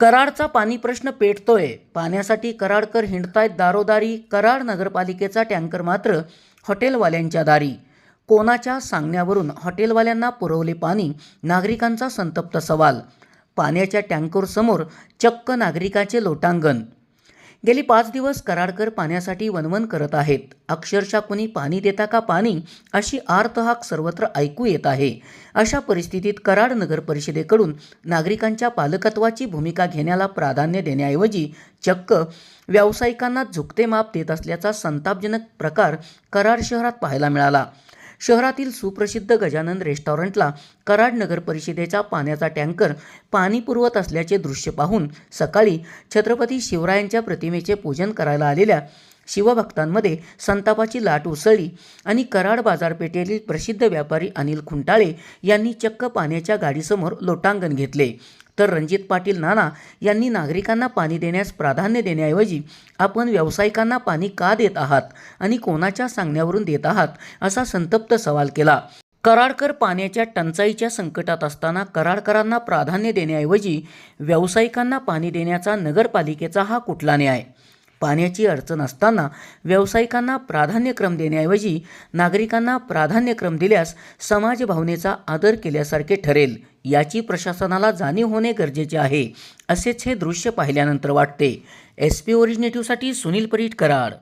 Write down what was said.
कराडचा पाणी प्रश्न पेटतोय. पाण्यासाठी कराडकर हिंडतायत दारोदारी कराड नगरपालिकेचा टँकर मात्र हॉटेलवाल्यांच्या दारी. कोणाच्या सांगण्यावरून हॉटेलवाल्यांना पुरवले पाणी? नागरिकांचा संतप्त सवाल. पाण्याच्या टँकरसमोर चक्क नागरिकाचे लोटांगण गेली पाच दिवस कराडकर पाण्यासाठी वनवन करत आहेत. अक्षरशः कुणी पाणी देता का पाणी? अशी आर्तहाक सर्वत्र ऐकू येत आहे. अशा परिस्थितीत कराड नगर परिषदेकडून नागरिकांच्या पालकत्वाची भूमिका घेण्याला प्राधान्य देण्याऐवजी चक्क व्यावसायिकांना झुकते माप देत असल्याचा संतापजनक प्रकार कराड शहरात पाहायला मिळाला. शहरातील सुप्रसिद्ध गजानन रेस्टॉरंटला कराड नगर परिषदेचा पाण्याचा टँकर पाणी पुरवत असल्याचे दृश्य पाहून सकाळी छत्रपती शिवरायांच्या प्रतिमेचे पूजन करायला आलेल्या शिवभक्तांमध्ये संतापाची लाट उसळली आणि कराड बाजारपेठेतील प्रसिद्ध व्यापारी अनिल खुंटाळे यांनी चक्क पाण्याच्या गाडीसमोर लोटांगण घेतले. तर रणजित पाटील नाना यांनी नागरिकांना पाणी देण्यास प्राधान्य देण्याऐवजी आपण व्यावसायिकांना पाणी का देत आहात आणि कोणाच्या सांगण्यावरून देत आहात असा संतप्त सवाल केला. कराडकर पाण्याच्या टंचाईच्या संकटात असताना कराडकरांना प्राधान्य देण्याऐवजी व्यावसायिकांना पाणी देण्याचा नगरपालिकेचा हा कुठला न्याय? पाण्याची अडचण असताना व्यावसायिकांना प्राधान्यक्रम देण्याऐवजी नागरिकांना प्राधान्यक्रम दिल्यास समाजभावनेचा आदर केल्यासारखे ठरेल याची प्रशासनाला जाणीव होणे गरजेचे आहे असेच हे दृश्य पाहिल्यानंतर वाटते. एस पी ओरिजिनेटिव्हसाठी सुनील परीट कराड.